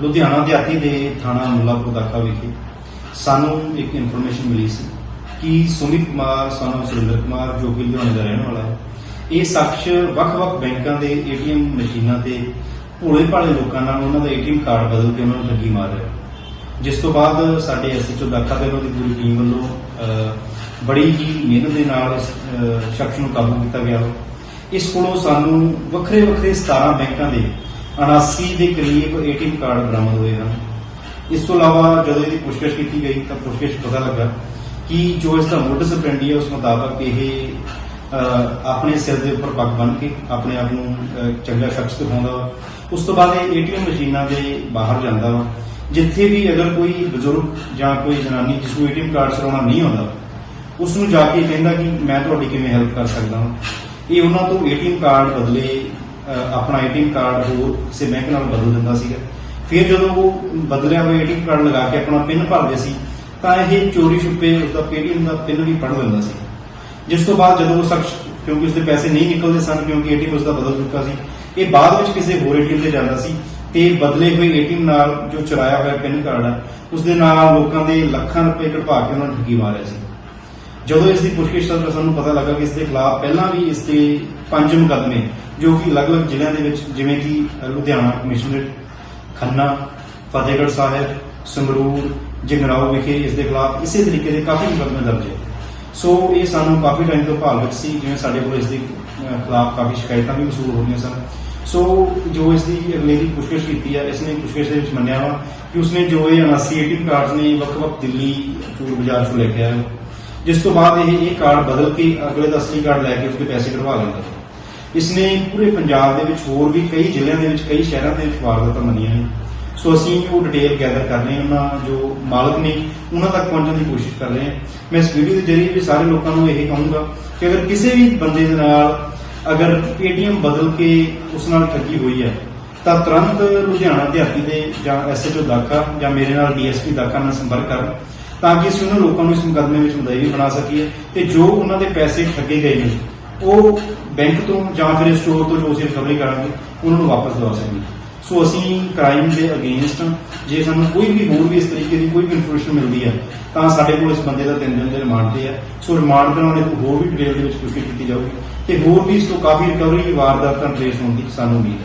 ਲੁਧਿਆਣਾ ਦਿਹਾਤੀ ਦੇ ਥਾਣਾ ਮੁੱਲਾਪੁਰ ਦਾਖਾ ਵਿਖੇ ਸਾਨੂੰ ਇੱਕ ਇਨਫੋਰਮੇਸ਼ਨ ਮਿਲੀ ਸੀ ਕਿ ਸੁਮਿਤ ਕੁਮਾਰ ਸਾਨੂੰ ਸੁਰਿੰਦਰ ਕੁਮਾਰ, ਜੋ ਕਿ ਲੁਧਿਆਣੇ ਦਾ ਰਹਿਣ ਵਾਲਾ ਹੈ, ਇਹ ਸ਼ਖਸ ਵੱਖ-ਵੱਖ ਬੈਂਕਾਂ ਦੇ ਏਟੀਐਮ ਮਸ਼ੀਨਾਂ ਤੇ ਭੋਲੇ ਭਾਲੇ ਲੋਕਾਂ ਨਾਲ ਉਹਨਾਂ ਦਾ ਏਟੀਐਮ ਕਾਰਡ ਬਦਲ ਕੇ ਉਹਨਾਂ ਨੂੰ ਠੱਗੀ ਮਾਰ ਰਿਹਾ ਜਿਸ ਤੋਂ ਬਾਅਦ ਸਾਡੇ ਐਸਐਚਓ ਦਾਖਾ ਦੇ ਉਹਨਾਂ ਦੀ ਪੂਰੀ ਟੀਮ ਵੱਲੋਂ ਬੜੀ ਹੀ ਮਿਹਨਤ ਦੇ ਨਾਲ ਇਸ ਸ਼ਖਸ ਨੂੰ ਕਾਬੂ ਕੀਤਾ ਗਿਆ। ਇਸ ਕੋਲੋਂ ਸਾਨੂੰ ਵੱਖਰੇ ਵੱਖਰੇ 17 ਬੈਂਕਾਂ ਦੇ 79 ਦੇ ਕਰੀਬ ਏਟੀਐਮ ਕਾਰਡ ਬਰਾਮਦ ਹੋਏ ਹਨ। ਇਸ ਤੋਂ ਇਲਾਵਾ ਜਦੋਂ ਇਹਦੀ ਪੁੱਛਗਿੱਛ ਕੀਤੀ ਗਈ ਤਾਂ ਪੁੱਛਗਿੱਛ ਪਤਾ ਲੱਗਾ ਕਿ ਜੋ ਇਸ ਦਾ ਮੋਟਿਸ ਆਪਰੈਂਡੀ ਹੈ ਉਸ ਮੁਤਾਬਕ ਇਹ ਆਪਣੇ ਸਿਰ ਦੇ ਉੱਪਰ ਪੱਗ ਬੰਨ੍ਹ ਕੇ ਆਪਣੇ ਆਪ ਨੂੰ ਚੰਗਾ ਸ਼ਖਸ ਦਿਖਾਉਂਦਾ ਵਾ। ਉਸ ਤੋਂ ਬਾਅਦ ਇਹ ਏਟੀਐਮ ਮਸ਼ੀਨਾਂ ਦੇ ਬਾਹਰ ਜਾਂਦਾ ਵਾ। ਜਿੱਥੇ ਵੀ ਅਗਰ ਕੋਈ ਬਜ਼ੁਰਗ ਜਾਂ ਕੋਈ ਜਨਾਨੀ ਜਿਸ ਨੂੰ ਏਟੀਐਮ ਕਾਰਡ ਚਲਾਉਣਾ ਨਹੀਂ ਆਉਂਦਾ, ਉਸ ਨੂੰ ਜਾ ਕੇ ਕਹਿੰਦਾ ਕਿ ਮੈਂ ਤੁਹਾਡੀ ਕਿਵੇਂ ਹੈਲਪ ਕਰ ਸਕਦਾ ਹਾਂ ਇਹ ਉਹਨਾਂ ਤੋਂ ਏਟੀਐਮ ਕਾਰਡ ਬਦਲੇ ਆਪਣਾ ਏਟੀਐਮ ਕਾਰਡ ਹੋਰ ਕਿਸੇ ਬੈਂਕ ਨਾਲ ਬਦਲ ਦਿੰਦਾ ਸੀਗਾ। ਫਿਰ ਜਦੋਂ ਉਹ ਬਦਲਿਆ ਹੋਇਆ ਏਟੀਐਮ ਕਾਰਡ ਲਗਾ ਕੇ ਆਪਣਾ ਪਿਨ ਭਰਦੇ ਸੀ, ਤਾਂ ਇਹ ਚੋਰੀ ਛੁਪੇ ਉਸਦਾ ਪੇਟੀਐਮ ਦਾ ਪਿਨ ਵੀ ਪੜ ਲੈਂਦਾ ਸੀ। ਜਿਸ ਤੋਂ ਬਾਅਦ ਜਦੋਂ ਉਹ ਸ਼ਖਸ ਕਿਉਂਕਿ ਉਸਦੇ ਪੈਸੇ ਨਹੀਂ ਨਿਕਲਦੇ ਸਨ ਕਿਉਂਕਿ ਏਟੀਐਮ ਉਸਦਾ ਬਦਲ ਚੁੱਕਾ ਸੀ, ਇਹ ਬਾਅਦ ਵਿੱਚ ਕਿਸੇ ਹੋਰ ਏਟੀਐਮ ਤੇ ਜਾਂਦਾ ਸੀ ਤੇ ਬਦਲੇ ਹੋਏ ਏਟੀਐਮ ਨਾਲ ਜੋ ਚੁਰਾਇਆ ਹੋਇਆ ਪਿੰਨ ਕਾਰਡ ਹੈ, ਉਸਦੇ ਨਾਲ ਲੋਕਾਂ ਦੇ ਲੱਖਾਂ ਰੁਪਏ ਕਢਵਾ ਕੇ ਉਹਨਾਂ ਨੂੰ ਠੱਗੀ ਮਾਰਿਆ ਸੀ। ਜਦੋਂ ਇਸ ਦੀ ਪੁੱਛਗਿੱਛ ਤੋਂ ਸਾਨੂੰ ਪਤਾ ਲੱਗਾ ਕਿ ਇਸ ਦੇ ਖਿਲਾਫ ਪਹਿਲਾਂ ਵੀ ਇਸ ਦੇ ਪੰਜ ਮੁਕੱਦਮੇ ਜੋ ਕਿ ਅਲੱਗ-ਅਲੱਗ ਜ਼ਿਲ੍ਹਿਆਂ ਦੇ ਵਿੱਚ, ਜਿਵੇਂ ਕਿ ਲੁਧਿਆਣਾ ਕਮਿਸ਼ਨਰੇਟ, ਖੰਨਾ, ਫਤਿਹਗੜ੍ਹ ਸਾਹਿਬ, ਸੰਗਰੂਰ, ਜਗਰਾਓ ਵਿਖੇ ਇਸ ਦੇ ਖਿਲਾਫ ਇਸੇ ਤਰੀਕੇ ਦੇ ਕਾਫੀ ਮੁਕੱਦਮੇ ਦਰਜ ਹੈ। ਸੋ ਇਹ ਸਾਨੂੰ ਕਾਫੀ ਟਾਈਮ ਤੋਂ ਭਾਲ ਵਿੱਚ ਸੀ, ਜਿਵੇਂ ਸਾਡੇ ਕੋਲ ਇਸ ਦੇ ਖਿਲਾਫ ਕਾਫੀ ਸ਼ਿਕਾਇਤਾਂ ਵੀ ਵਸੂਲ ਹੋ ਰਹੀਆਂ ਸਨ। ਸੋ ਜੋ ਇਸ ਦੀ ਅਗਲੇ ਦੀ ਪੁੱਛਗਿੱਛ ਕੀਤੀ ਹੈ, ਇਸ ਨੇ ਪੁੱਛਗਿੱਛ ਦੇ ਵਿੱਚ ਮੰਨਿਆ ਵਾ ਕਿ ਉਸਨੇ ਜੋ ਇਹ 79 ਏਟੀਐਮ ਨੇ ਵੱਖ-ਵੱਖ ਦਿੱਲੀ ਚੋਰ ਬਾਜ਼ਾਰ ਤੋਂ ਲੈ ਕੇ ਆਇਆ ਜਿਸ ਤੋਂ ਬਾਅਦ ਇਹ ਇਹ ਕਾਰਡ ਬਦਲ ਕੇ ਅਗਲੇ ਦਾ ਅਸਲੀ ਕਾਰਡ ਲੈ ਕੇ ਉਸਦੇ ਪੈਸੇ ਕਢਵਾ ਲੈਂਦਾ ਸੀ ਇਸਨੇ ਪੂਰੇ ਪੰਜਾਬ ਦੇ ਵਿੱਚ ਹੋਰ ਵੀ ਕਈ ਜ਼ਿਲ੍ਹਿਆਂ ਦੇ ਵਿੱਚ, ਕਈ ਸ਼ਹਿਰਾਂ ਦੇ ਵਿੱਚ ਵਾਰਦਾਤਾਂ ਮੰਨੀਆਂ ਨੇ। ਸੋ ਅਸੀਂ ਉਹ ਡਿਟੇਲ ਗੈਦਰ ਕਰ ਰਹੇ ਹਾਂ, ਉਹਨਾਂ ਜੋ ਮਾਲਕ ਨੇ, ਉਹਨਾਂ ਤੱਕ ਪਹੁੰਚਣ ਦੀ ਕੋਸ਼ਿਸ਼ ਕਰ ਰਹੇ ਹਾਂ। ਮੈਂ ਇਸ ਵੀਡੀਓ ਦੇ ਜ਼ਰੀਏ ਵੀ ਸਾਰੇ ਲੋਕਾਂ ਨੂੰ ਇਹ ਕਹੂੰਗਾ ਕਿ ਅਗਰ ਕਿਸੇ ਵੀ ਬੰਦੇ ਦੇ ਨਾਲ ਅਗਰ ਏਟੀਐਮ ਬਦਲ ਕੇ ਉਸ ਨਾਲ ਠੱਗੀ ਹੋਈ ਹੈ, ਤਾਂ ਤੁਰੰਤ ਲੁਧਿਆਣਾ ਦਿਹਾਤੀ ਦੇ ਜਾਂ ਐਸਐਚਓ ਦਾਖਾ ਜਾਂ ਮੇਰੇ ਨਾਲ ਡੀਐਸਪੀ ਦਾਖਾ ਨਾਲ ਸੰਪਰਕ ਕਰਨ, ਤਾਂ ਕਿ ਅਸੀਂ ਉਹਨਾਂ ਲੋਕਾਂ ਨੂੰ ਇਸ ਮੁਕੱਦਮੇ ਵਿੱਚ ਮੁਦਈ ਬਣਾ ਸਕੀਏ ਤੇ ਜੋ ਉਹਨਾਂ ਦੇ ਪੈਸੇ ਠੱਗੇ ਗਏ ਨੇ ਉਹ ਬੈਂਕ ਤੋਂ ਜਾਂ ਫਿਰ ਸਟੋਰ ਤੋਂ ਜੋ ਅਸੀਂ ਰਿਕਵਰੀ ਕਰਾਂਗੇ, ਉਹਨਾਂ ਨੂੰ ਵਾਪਸ ਦਵਾ ਸਕੀਏ ਸੋ ਅਸੀਂ ਕ੍ਰਾਈਮ ਦੇ ਅਗੇਂਸਟ ਜੇ ਸਾਨੂੰ ਕੋਈ ਵੀ ਹੋਰ ਵੀ ਇਸ ਤਰੀਕੇ ਦੀ ਕੋਈ ਵੀ ਇਨਫੋਰਮੇਸ਼ਨ ਮਿਲਦੀ ਹੈ ਤਾਂ ਸਾਡੇ ਕੋਲ ਇਸ ਬੰਦੇ ਦਾ ਤਿੰਨ ਦਿਨ ਦੇ ਰਿਮਾਂਡ ਤੇ ਹੈ ਸੋ ਰਿਮਾਂਡ ਦੇ ਨਾਲ ਇਹਨੂੰ ਹੋਰ ਵੀ ਡਿਟੇਲ ਦੇ ਵਿੱਚ ਪੁਸ਼ਟੀ ਕੀਤੀ ਜਾਊਗੀ। ਤੇ ਹੋਰ ਵੀ ਇਸ ਤੋਂ ਕਾਫੀ ਰਿਕਵਰੀ ਵਾਰਦਾਤਾਂ ਟ੍ਰੇਸ ਹੋਣ ਦੀ ਸਾਨੂੰ ਉਮੀਦ ਹੈ।